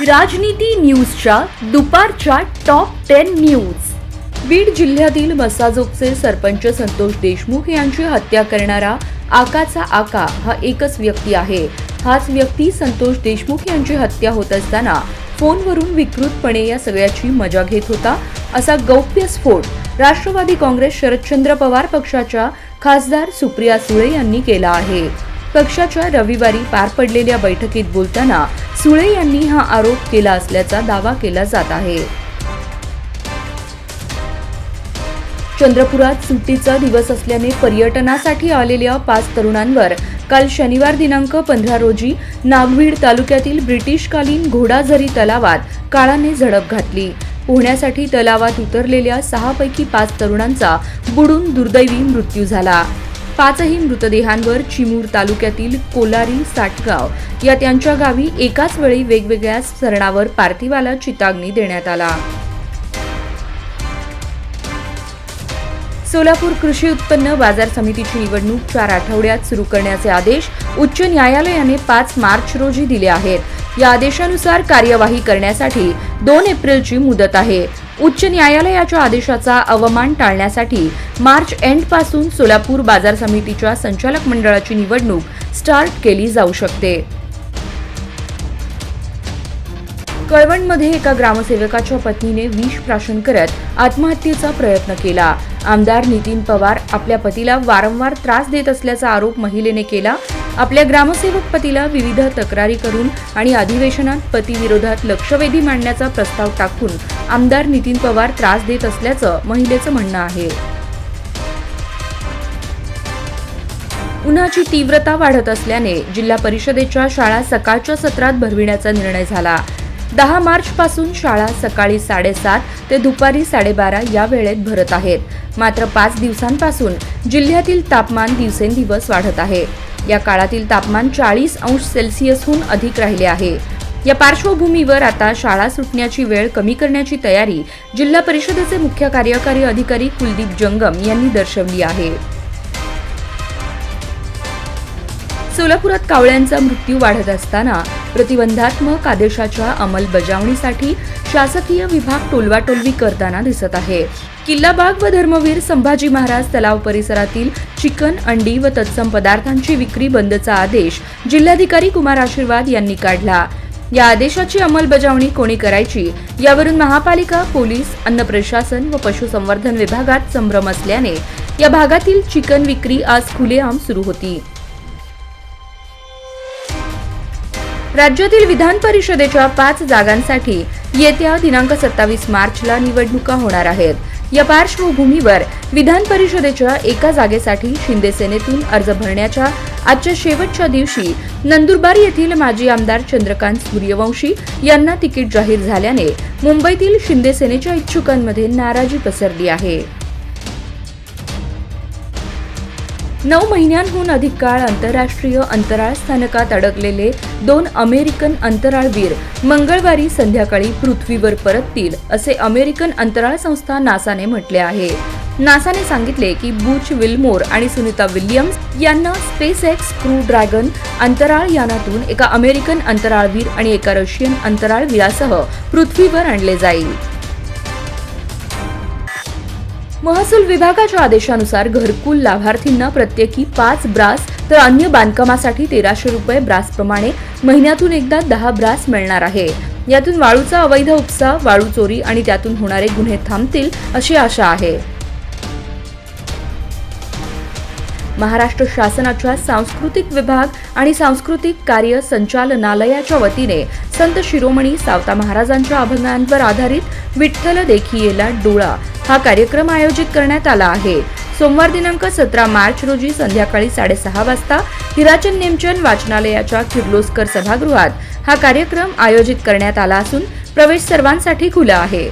राजनीती न्यूजच्या दुपारच्या टॉप टेन न्यूज. बीड जिल्ह्यातील मसाजोगचे सरपंच संतोष देशमुख यांची हत्या करणारा आकाचा आका हा एकच व्यक्ती आहे. हाच व्यक्ती संतोष देशमुख यांची हत्या होत असताना फोनवरून विकृतपणे या सगळ्याची मजा घेत होता असा गौप्यस्फोट राष्ट्रवादी काँग्रेस शरदचंद्र पवार पक्षाच्या खासदार सुप्रिया सुळे यांनी केला आहे. पक्षाच्या रविवारी पार पडलेल्या बैठकीत बोलताना सुळे यांनी हा आरोप केला असल्याचा दावा केला जात आहे. चंद्रपुरात सुट्टीचा दिवस असल्याने पर्यटनासाठी आलेल्या पाच तरुणांवर काल शनिवार दिनांक पंधरा रोजी नागवीड तालुक्यातील ब्रिटिशकालीन घोडाझरी तलावात काळाने झडप घातली. पोहण्यासाठी तलावात उतरलेल्या सहापैकी पाच तरुणांचा बुडून दुर्दैवी मृत्यू झाला. पाचही मृतदेहांवर चिमूर तालुक्यातील कोलारी साटगाव या त्यांच्या गावी एकाच वेळी वेगवेगळ्या सरणावर पार्थिवाला चिताग्नी देण्यात आला. सोलापूर कृषी उत्पन्न बाजार समितीची निवडणूक चार आठवड्यात सुरू करण्याचे आदेश उच्च न्यायालयाने पाच मार्च रोजी दिले आहेत. या आदेशानुसार कार्यवाही करण्यासाठी दोन एप्रिलची मुदत आहे. उच्च न्यायालयाच्या आदेशाचा अवमान टाळण्यासाठी मार्च एंडपासून सोलापूर बाजार समितीच्या संचालक मंडळाची निवडणूक स्टार्ट केली जाऊ शकते. कळवणमध्ये एका ग्रामसेवकाच्या पत्नीने विष प्राशन करत आत्महत्येचा प्रयत्न केला. आमदार नितीन पवार आपल्या पतीला वारंवार त्रास देत असल्याचा आरोप महिलेने केला आपल्या ग्रामसेवक पतीला विविध तक्रारी करून आणि अधिवेशनात पतीविरोधात लक्षवेधी मांडण्याचा प्रस्ताव टाकून आमदार नितीन पवार त्रास देत असल्याचं महिलेचं म्हणणं आहे. उन्हाची तीव्रता वाढत असल्याने जिल्हा परिषदेच्या शाळा सकाळच्या सत्रात भरविण्याचा निर्णय झाला. दहा मार्च पासून शाळा सकाळी साडेसात ते दुपारी साडेबारा या वेळेत भरत आहेत. मात्र पाच दिवसांपासून जिल्ह्यातील तापमान दिवसेंदिवस वाढत आहे. या काळातील तापमान चाळीस अंश सेल्सिअसहून अधिक राहिले आहे. या पार्श्वभूमीवर आता शाळा सुटण्याची वेळ कमी करण्याची तयारी जिल्हा परिषदेचे मुख्य कार्यकारी अधिकारी कुलदीप जंगम यांनी दर्शवली आहे. सोलापुरात कावळ्यांचा मृत्यू वाढत असताना प्रतिबंधात्मक आदेशाच्या अंमलबजावणीसाठी शासकीय विभाग टोलवाटोलवी करताना दिसत आहे. किल्लाबाग व धर्मवीर संभाजी महाराज तलाव परिसरातील चिकन अंडी व तत्सम पदार्थांची विक्री बंदचा आदेश जिल्हाधिकारी कुमार आशीर्वाद यांनी काढला. या आदेशाची अंमलबजावणी कोणी करायची यावरून महापालिका पोलीस अन्न प्रशासन व पशुसंवर्धन विभागात संभ्रम असल्याने या भागातील चिकन विक्री आज खुलेआम सुरू होती. राज्यातील विधान परिषदेच्या पाच जागांसाठी येत्या दिनांक सत्तावीस मार्चला निवडणुका होणार आहेत. या पार्श्वभूमीवर विधान परिषदेच्या एका जागेसाठी शिंदे सेनेतून अर्ज भरण्याच्या आजच्या शेवटच्या दिवशी नंदुरबार येथील माजी आमदार चंद्रकांत सूर्यवंशी यांना तिकीट जाहीर झाल्याने मुंबईतील शिंदे सेनेच्या इच्छुकांमध्ये नाराजी पसरली आहे. नऊ महिन्यांहून अधिक काळ आंतरराष्ट्रीय अंतराळ स्थानकात अडकलेले दोन अमेरिकन अंतराळवीर मंगळवारी संध्याकाळी पृथ्वीवर परततील असे अमेरिकन अंतराळ संस्था नासाने म्हटले आहे. नासाने सांगितले की बुच विल्मोर आणि सुनीता विल्यम्स यांना स्पेस एक्स क्रू ड्रॅगन अंतराळ यानातून एका अमेरिकन अंतराळवीर आणि एका रशियन अंतराळवीरासह पृथ्वीवर आणले जाईल. महसूल विभागाच्या आदेशानुसार घरकुल लाभार्थींना प्रत्येकी पाच ब्रास तर अन्य बांधकामासाठी तेराशे रुपये ब्रासप्रमाणे महिन्यातून एकदा दहा ब्रास मिळणार आहे. यातून वाळूचा अवैध उपसा वाळू चोरी आणि त्यातून होणारे गुन्हे थांबतील अशी आशा आहे. महाराष्ट्र शासनाच्या सांस्कृतिक विभाग आणि सांस्कृतिक कार्य संचालनालयाच्या वतीने संत शिरोमणी सावता महाराजांच्या अभंगांवर आधारित विठ्ठल देखियेला डोळा हा कार्यक्रम आयोजित करण्यात आला आहे. सोमवार दिनांक सतरा मार्च रोजी संध्याकाळी साडेसहा वाजता हिराचन नेमचंद वाचनालयाच्या किर्लोस्कर सभागृहात हा कार्यक्रम आयोजित करण्यात आला असून प्रवेश सर्वांसाठी खुला आहे.